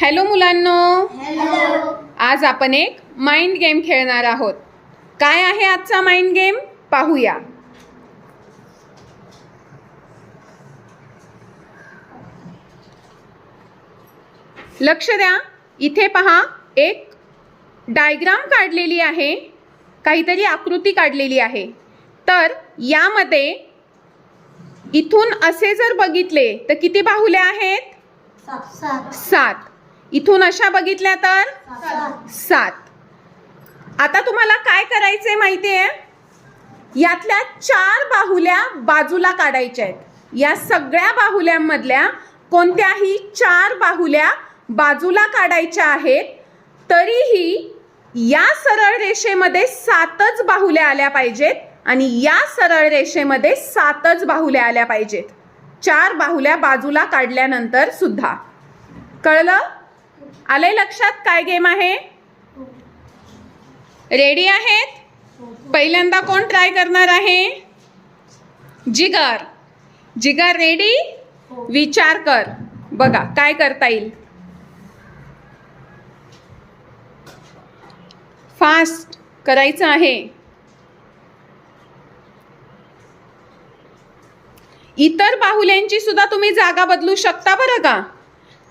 Hello मुलांनो. आज आपण एक माइंड गेम खेळणार आहोत. काय आहे आजचा माइंड गेम पाहूया. लक्ष द्या. इथे पहा एक डायग्राम काढलेली आहे. काहीतरी आकृती काढलेली आहे. तर यामध्ये इथून असे जर बघितले तर किती बाहुल्या आहेत? सात. इथून अशा बघितल्या तर? सात. आता तुम्हाला काय करायचंय माहिती आहे यातल्या चार बाहुल्या बाजूला काढायच्या आहेत. या सगळ्या बाहुल्यांमधल्या कोणत्याही चार बाहुल्या बाजूला काढायच्या आहेत तरीही या सरळ रेषेमध्ये सातच बाहुल्या आल्या पाहिजेत आणि या सरळ रेषेमध्ये सातच बाहुल्या आल्या पाहिजेत. चार बाहुल्या बाजूला काढल्यानंतर सुद्धा. कळलं? आले लक्षात? काय गेम आहे? रेडी आहेत? पहिल्यांदा कोण ट्राय करणार आहे? जिगर. जिगर रेडी विचार कर. बघा काय करता येईल? फास्ट करायचं आहे. इतर बाहुल्यांची सुद्धा तुम्ही जागा बदलू शकता बरं का?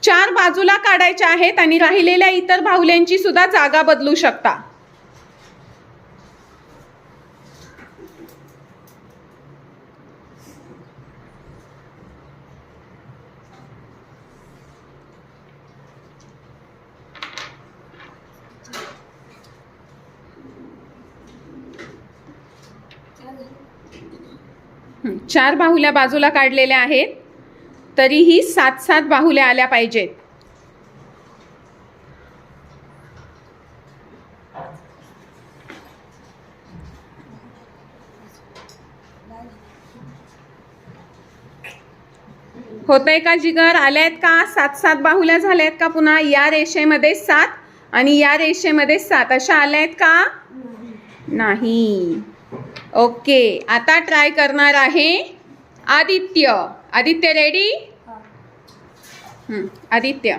चार बाजूला काढायच्या आहेत आणि राहिलेल्या इतर बाहुल्यांची सुद्धा जागा बदलू शकता. चार बाहुल्या बाजूला काढलेल्या आहेत. तरीही सात सात बाहुल्या आल्या पाहिजेत. होतंय का जिगर? आल्यात का? सात सात बाहुल्या झाल्यात का पुन्हा? या रेषेमध्ये सात आणि या रेषेमध्ये सात. अशा आल्यात का? नाही. ओके. आता ट्राय करणार आहे आदित्य. आदित्य रेडी आदित्य.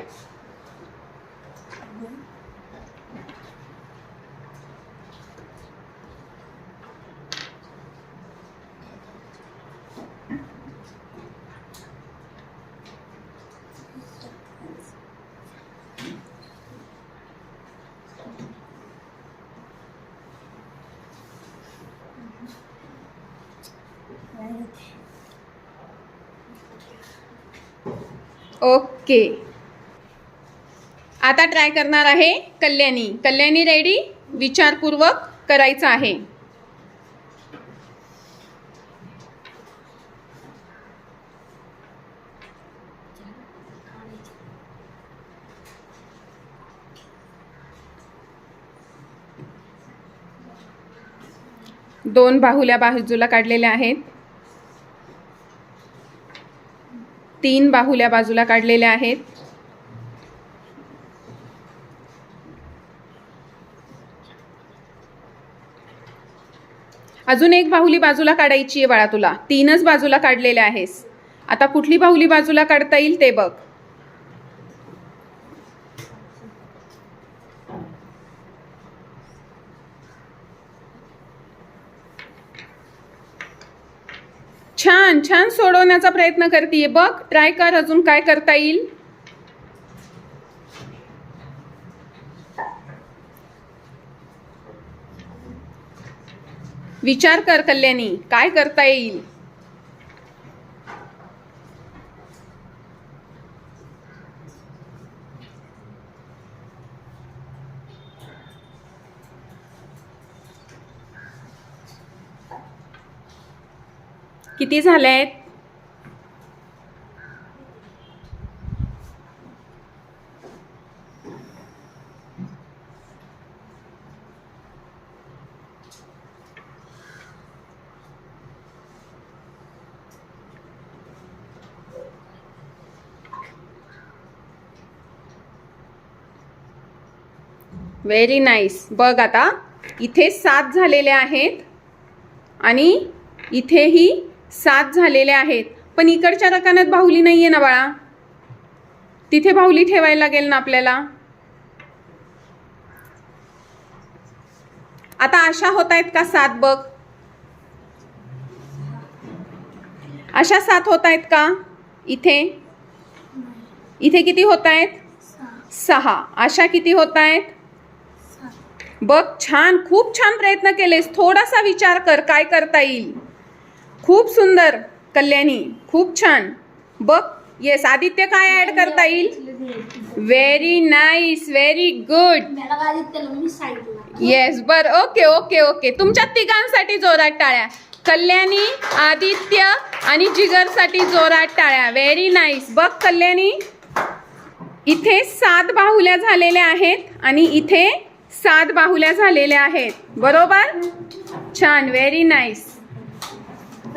ओके. आता ट्राय करणार आहे कल्याणी. कल्याणी रेडी विचारपूर्वक करायचं आहे. दोन बाहुल्या बाजूला काढलेल्या आहेत. तीन बाहुल्या बाजूला काढलेल्या आहेत. अजून एक बाहुली बाजूला काढायची आहे बाळा तुला. तीनच बाजूला काढलेल्या आहेस. आता कुठली बाहुली बाजूला काढता येईल ते बघ. छान छान सोडवण्याचा प्रयत्न करते बघ ट्राय कर अजून काय करता येईल. विचार कर कल्याणी काय करता येईल? किती झाले आहेत व्हेरी नाईस बघ आता इथे सात झालेले आहेत आणि इथेही सात झालेले आहेत. पण इकडच्या रकान्यात बाहुली नाहीये ना बाळा. तिथे बाहुली ठेवायला लागेल ना आपल्याला. आता अशा होत आहेत का सात बघ? अशा सात होत आहेत का? इथे? इथे किती होत आहेत? सहा. अशा किती होत आहेत? बघ छान खूप छान प्रयत्न केलेस. थोडासा विचार कर काय करता येईल. खूप सुंदर कल्याणी खूप छान. बघ येस आदित्य काय ऍड करता येईल? Very nice very good yes बर ओके ओके ओके तुमच्या तिघांसाठी जोरात टाळ्या. कल्याणी आदित्य आणि जिगरसाठी जोरात टाळ्या. व्हेरी नाईस बघ कल्याणी इथे सात बाहुल्या झालेल्या आहेत आणि इथे सात बाहुल्या झालेल्या आहेत. बरोबर? छान व्हेरी नाईस